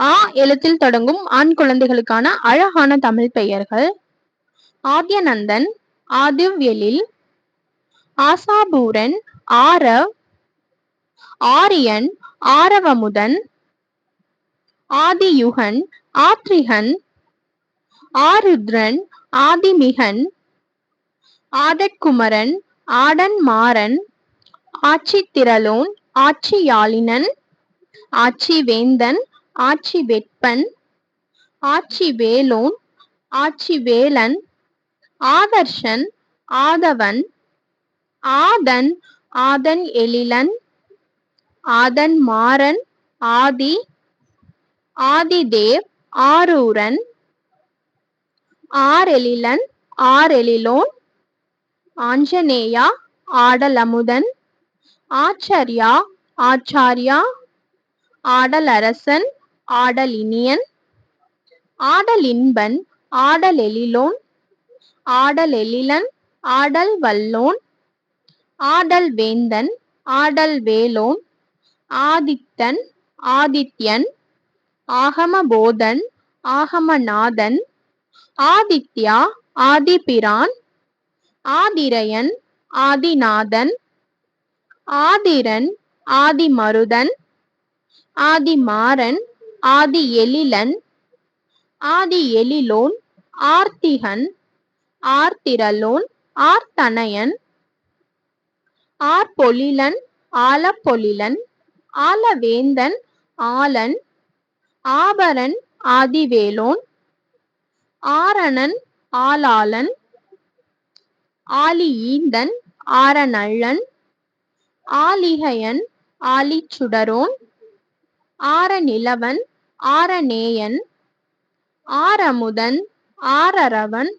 ஆ எழுத்தில் தொடங்கும் ஆண் குழந்தைகளுக்கான அழகான தமிழ் பெயர்கள். ஆத்யநந்தன் ஆதிவ்யலில் ஆசாபூரன் ஆரவ் ஆரியன் ஆரவமுதன் ஆதியுகன் ஆத்ரிகன் ஆருத்ரன் ஆதிமிகன் ஆதட்குமரன் ஆடன் மாறன் ஆட்சி திரளோன் ஆட்சியாளினன் ஆட்சி வேந்தன் ஆட்சி வெட்பன் ஆட்சி வேலோன் ஆட்சி வேலன் ஆதர்ஷன் ஆதவன் ஆதன் ஆதன் எழிலன் ஆதன் மாறன் ஆதி ஆதிதேவ் ஆரூரன் ஆரெழிலன் ஆரெழிலோன் ஆஞ்சநேயா ஆடலமுதன் ஆச்சர்யா ஆச்சார்யா ஆடலரசன் ஆடலினியன் ஆடலின்பன் ஆடல் ஆடலெழிலன் ஆடல் வல்லோன் ஆடல் வேந்தன் ஆடல் வேலோன் ஆதித்தன் ஆதித்யன் ஆகமபோதன் ஆகமநாதன் ஆதித்யா ஆதிபிரான் ஆதிரையன் ஆதிநாதன் ஆதிரன் ஆதிமருதன் ஆதிமாறன் ஆதி எழிலன் ஆதி எழிலோன் ஆர்த்திகன் ஆர்த்திரலோன் ஆர்த்தனையன் ஆர்பொழிலன் ஆலப்பொழிலன் ஆலவேந்தன் ஆலன் ஆபரன் ஆதிவேலோன் ஆரணன் ஆலாளன் ஆலியீந்தன் ஆரணள்ளன் ஆலிகையன் ஆலிச்சுடரோன் ஆரநிலவன் ஆரநேயன் ஆரமுதன் ஆரரவன்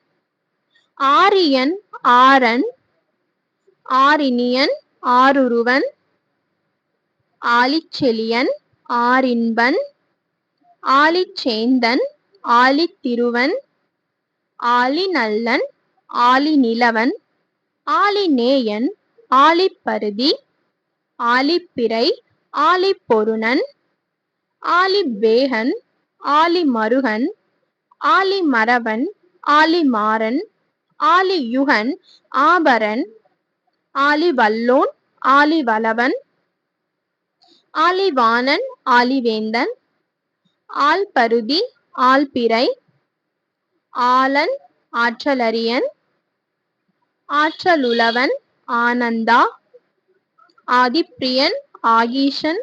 ஆரியன் ஆரன் ஆரினியன் ஆருருவன் ஆலிச்செலியன் ஆரின்பன் ஆலிச்சேந்தன் ஆலித்திருவன் ஆலிநல்லன் ஆலிநிலவன் ஆலிநேயன் ஆலிப்பருதி ஆலிப்பிறை ஆலிப்பொருணன் ஆலிபேகன் ஆலிமருகன் மாறன் ஆலிமாறன் ஆலியுகன் ஆபரன் ஆலிவல்லோன் ஆலிவலவன் ஆலிவாணன் ஆலிவேந்தன் ஆல்பருதி ஆல்பிறை ஆலன் ஆற்றலரியன் ஆற்றலுளவன் ஆனந்தா ஆதிப்பிரியன் ஆகீஷன்